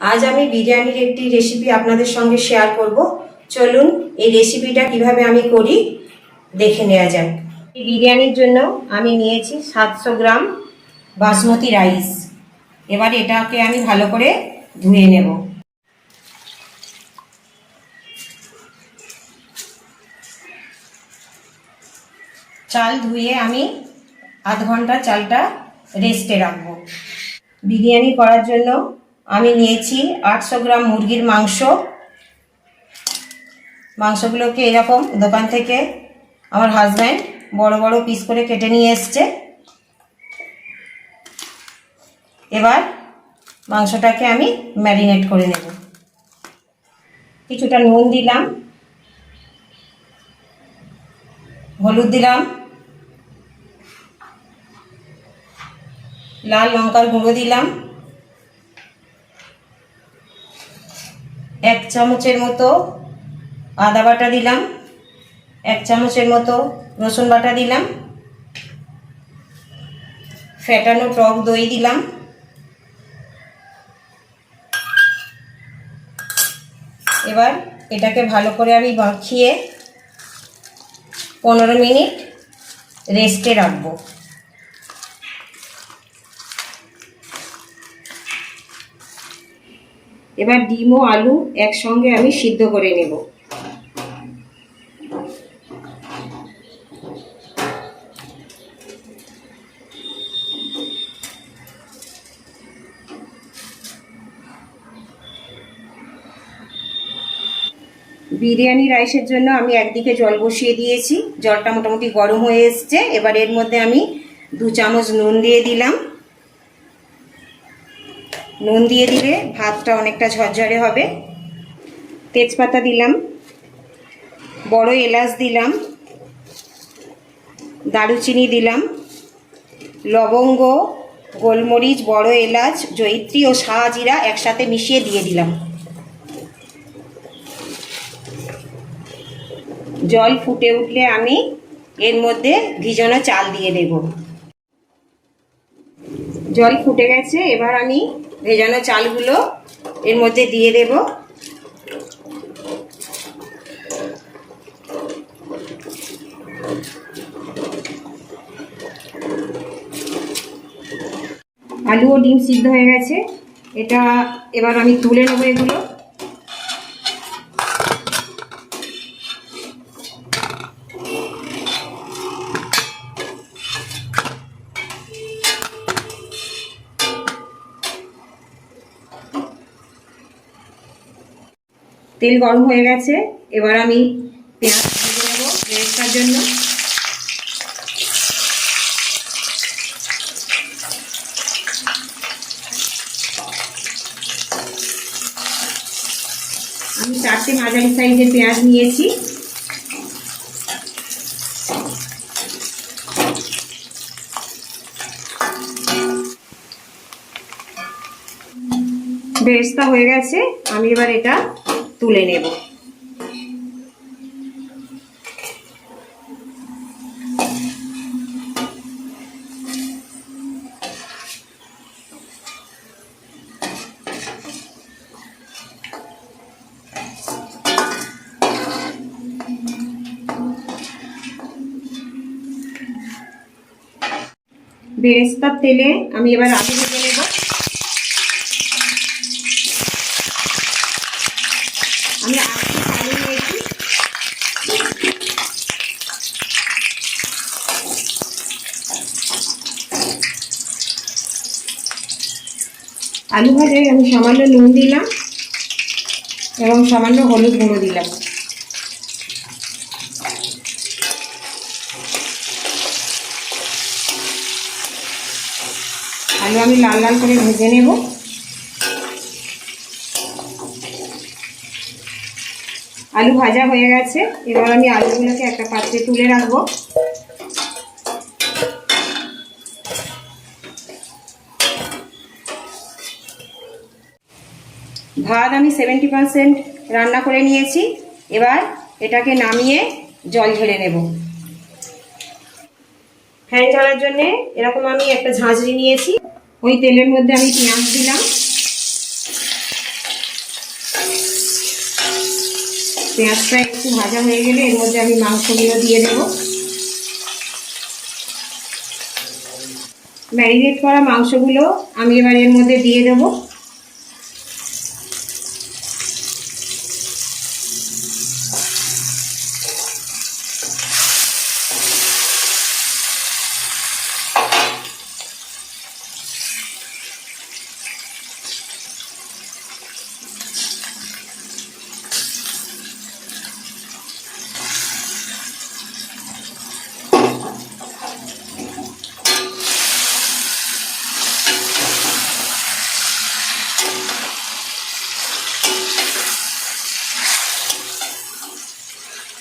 আজ আমি বিরিয়ানির একটি রেসিপি আপনাদের সঙ্গে শেয়ার করব। চলুন এই রেসিপিটা কীভাবে আমি করি, দেখে নেওয়া যাক। এই বিরিয়ানির জন্য আমি নিয়েছি সাতশো গ্রাম বাসমতি রাইস। এবার এটাকে আমি ভালো করে ধুয়ে নেব। চাল ধুয়ে আমি আধ ঘণ্টা চালটা রেস্টে রাখব। বিরিয়ানি করার জন্য আমি নিয়েছি আটশো গ্রাম মুরগির মাংস। মাংসগুলোকে এরকম দোকান থেকে আমার হাজব্যান্ড বড় বড় পিস করে কেটে নিয়ে এসছে। এবার মাংসটাকে আমি ম্যারিনেট করে নেব। কিছুটা নুন দিলাম। হলুদ দিলাম। লাল লঙ্কার গুঁড়ো দিলাম। এক চামচের মতো আদা বাটা দিলাম, এক চামচের মতো রসুন বাটা দিলাম, ফেটানো টক দই দিলাম, এবার এটাকে ভালো করে আমি মাখিয়ে পনেরো মিনিট রেস্টে রাখব। এবার ডিম ও আলু একসঙ্গে আমি সিদ্ধ করে নেব। বিরিয়ানি রাইসের জন্য আমি একদিকে জল বসিয়ে দিয়েছি। জলটা মোটামুটি গরম হয়ে এসছে। এবার এর মধ্যে আমি দু চামচ নুন দিয়ে দিলাম। নুন দিয়ে দিলে ভাতটা অনেকটা ঝরঝরে হবে। তেজপাতা দিলাম। বড় এলাচ দিলাম। দারুচিনি দিলাম। লবঙ্গ, গোলমরিচ, বড় এলাচ, জয়িত্রী ও শাহজিরা একসাথে মিশিয়ে দিয়ে দিলাম। জল ফুটে উঠলে আমি এর মধ্যে ভিজানো চাল দিয়ে দেব। জল ফুটে গেছে, এবার আমি ভেজানো চালগুলো এর মধ্যে দিয়ে দেব। আলু ও ডিম সিদ্ধ হয়ে গেছে। এটা এবার আমি তুলে নেব এগুলো। তেল গরম হয়ে গেছে। এবার আমি পেঁয়াজ ভেজে নেব পেঁয়াজটার জন্য। আমি চারটে মাঝারি সাইজের পেঁয়াজ নিয়েছি। বেরেস্তা হয়ে গেছে। আমি এবার এটা তুলে নেব। বেরেস্তার তেলে আমি এবার আলু ভেজে নেব আমি আটটি আলু নিয়েছি আলু ভাজায় আমি সামান্য নুন দিলাম এবং সামান্য হলুদ গুঁড়ো দিলাম। আলু আমি লাল লাল করে ভেজে নেব। আলু ভাজা হয়ে গেছে। এবার আমি আলুগুলোকে একটা পাত্রে তুলে রাখব। ভাত আমি সেভেন্টি পারসেন্ট রান্না করে নিয়েছি। এবার এটাকে নামিয়ে জল ঢেলে নেব। ফ্যান চালার জন্যে এরকম আমি একটা ঝাঁঝরি নিয়েছি। ওই তেলের মধ্যে আমি পেঁয়াজ দিলাম। পেঁয়াজটা একটু ভাজা হয়ে গেলে এর মধ্যে আমি মাংসগুলো দিয়ে দেব। ম্যারিনেট করা মাংসগুলো আমি এবার এর মধ্যে দিয়ে দেবো।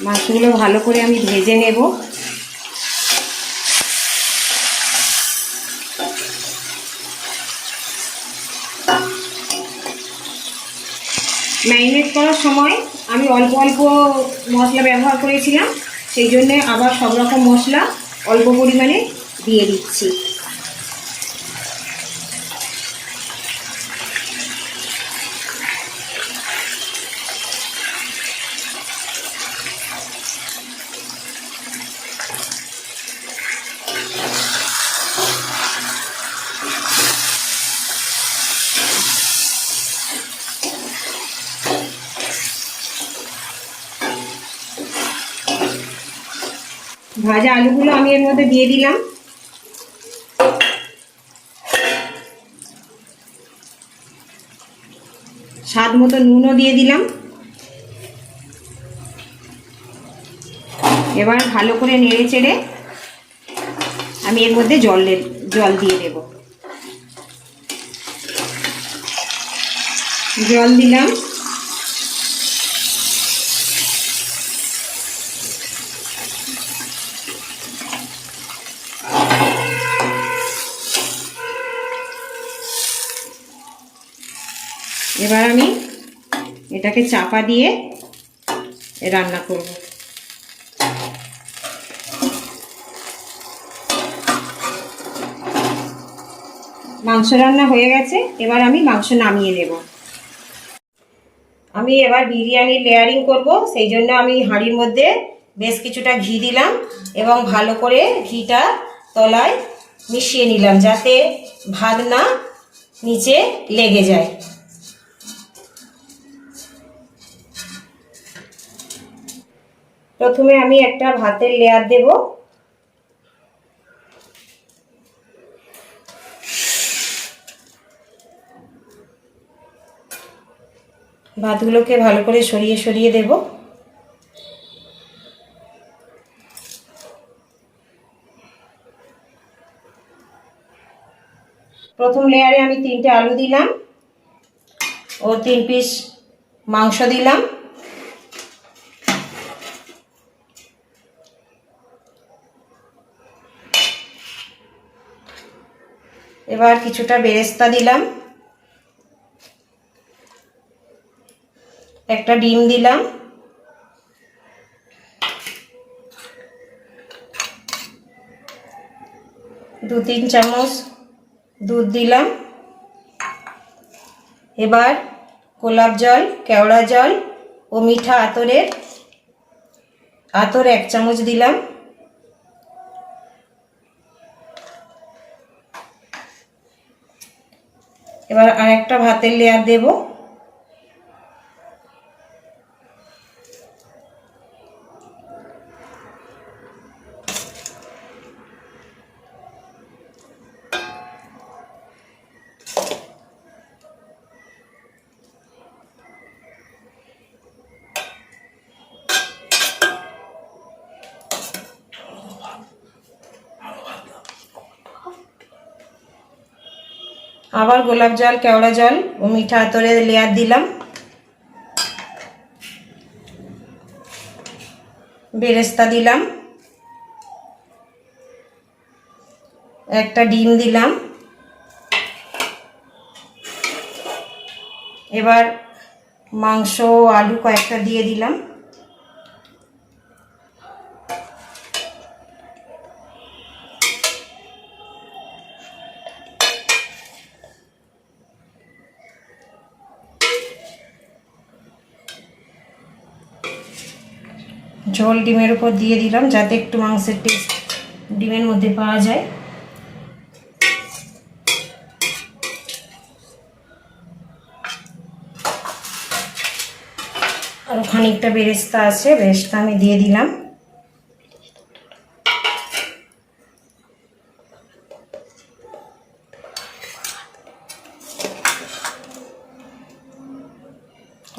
মাছগুলো ভালো করে আমি ভেজে নেব। ম্যারিনেট করার সময় আমি অল্প অল্প মশলা ব্যবহার করেছিলাম, সেই জন্যে আবার সব রকম মশলা অল্প পরিমাণে দিয়ে দিচ্ছি। ভাজা আলুগুলো আমি এর মধ্যে দিয়ে দিলাম। স্বাদ মতো নুনও দিয়ে দিলাম। এবার ভালো করে নেড়ে চেড়ে আমি এর মধ্যে জল জল দিয়ে দেব। জল দিলাম। এবার আমি এটাকে চাপা দিয়ে রান্না করব। মাংস রান্না হয়ে গেছে, এবার আমি মাংস নামিয়ে নেব। আমি এবার বিরিয়ানি লেয়ারিং করব, সেই জন্য আমি হাঁড়ির মধ্যে বেশ কিছুটা ঘি দিলাম এবং ভালো করে ঘিটা তলায় মিশিয়ে নিলাম যাতে ভাত না নিচে লেগে যায়। প্রথমে আমি একটা ভাতের লেয়ার দেব। ভাতগুলোকে ভালো করে সরিয়ে সরিয়ে দেব। প্রথম লেয়ারে আমি তিনটে আলু দিলাম। ও তিন পিস মাংস দিলাম। এবার কিছুটা বেরেস্তা দিলাম। একটা ডিম দিলাম। দু তিন চামচ দুধ দিলাম। এবার গোলাপ জল, কেওড়া জল ও মিঠা আতরের, আতর এক চামচ দিলাম। এবার আরেকটা ভাতের লেয়ার দেব। আবার গোলাপ জল, কেওড়া জল ও মিঠা আতরে লেয়ার দিলাম। বেরেস্তা দিলাম। একটা ডিম দিলাম। এবার মাংস আলু কয়েকটা দিয়ে দিলাম। ঝোল ডিমের উপর দিয়ে দিলাম, যাতে একটু মাংসের টেস্ট ডিমের মধ্যে পাওয়া যায়। আর খানিকটা বেরেস্তা আছে, বেরেস্তা আমি দিয়ে দিলাম।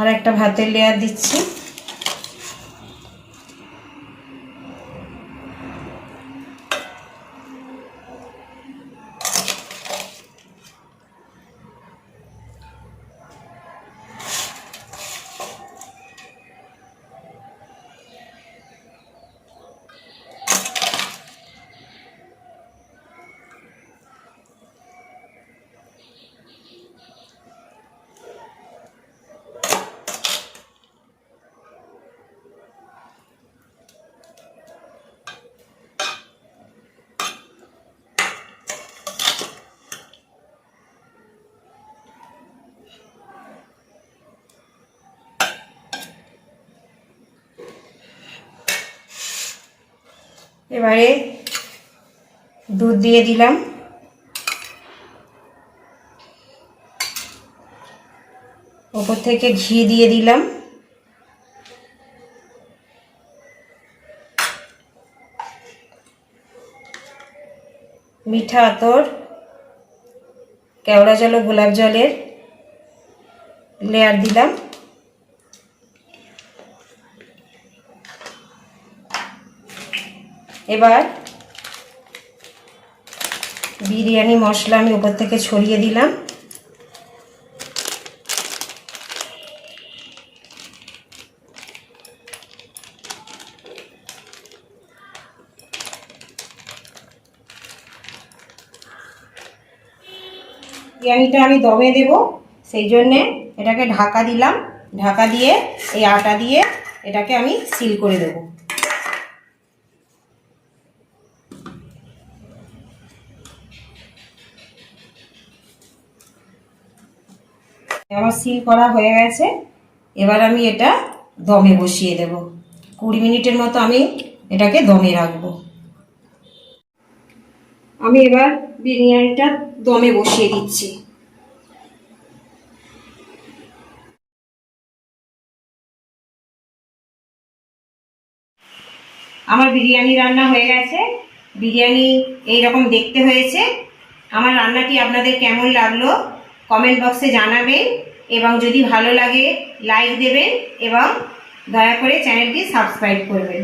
আর একটা ভাতের লেয়ার দিচ্ছি। এবারে দুধ দিয়ে দিলাম। ওপর থেকে ঘি দিয়ে দিলাম। মিঠা আতর, কেওড়া জল ও গোলাপ জলের লেয়ার দিলাম। এবার বিরিয়ানি মশলা আমি উপর থেকে ছড়িয়ে দিলাম। বিরিয়ানিটা আমি দমে দেব, সেই জন্যে এটাকে ঢাকা দিলাম। ঢাকা দিয়ে এই আটা দিয়ে এটাকে আমি সিল করে দেবো। আমার সিল করা হয়ে গেছে। এবার আমি এটা দমে বসিয়ে দেব। কুড়ি মিনিটের মতো আমি এটাকে দমে রাখব। আমি এবার বিরিয়ানিটা দমে বসিয়ে দিচ্ছি। আমার বিরিয়ানি রান্না হয়ে গেছে। বিরিয়ানি এই রকম দেখতে হয়েছে। আমার রান্নাটি আপনাদের কেমন লাগল কমেন্ট বক্সে জানাবেন এবং যদি ভালো লাগে লাইক দেবেন এবং দয়া করে চ্যানেলটি সাবস্ক্রাইব করবেন।